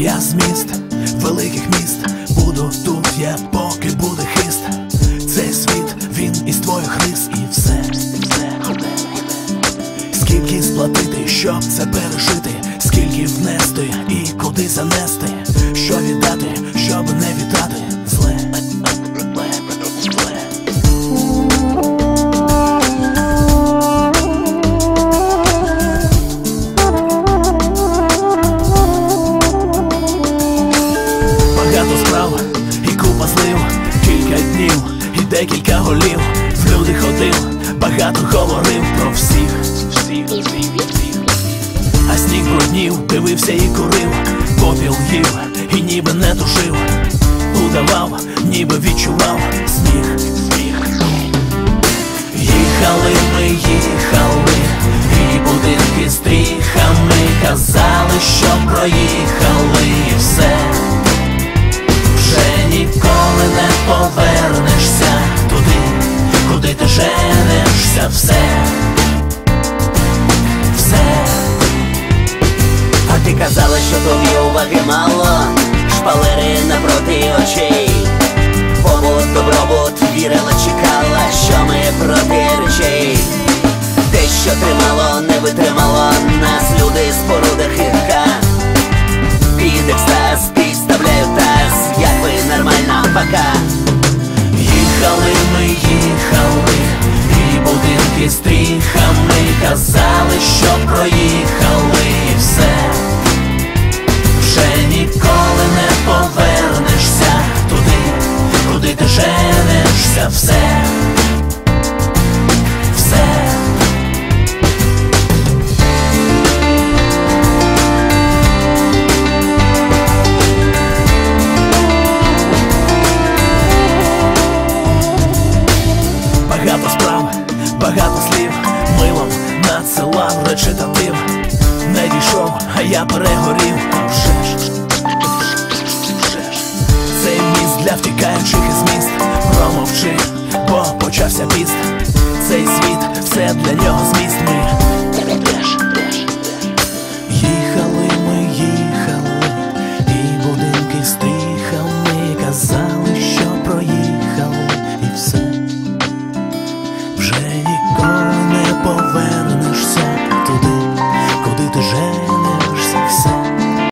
Я з міст, великих міст, буду тут, я поки буде хист. Цей світ, він із твоїх рис і все, все. Скільки сплатити, щоб це пережити, скільки внести і куди занести, що віддати. Декілька голів. Люди ходив, багато говорив про всіх. А сніг бруднів, дивився і курив, попіл їв і ніби не тушив. Удавав, ніби відчував сміх. Їхали ми, їхали, і будинки стріхами казали, що проїхали і все. Женешся, все, все. А ти казала, що тобі уваги мало, шпалери напроти очей. Побут, добробут, вірила, чекала, що ми проти речей. Те, що тримало, не витримало нас, люди, споруда хитка. Під екстаз, підставляю таз, як ви нормально пока. Їхали ми, їхали, будинки стріхами казали, багато слів, милом надсилав речитатив. Не дійшов, а я перегорів. Вже ж, вже ж Це міст для втікаючих із міст. Промовчи, бо почався піст. Цей світ, все для нього зміст.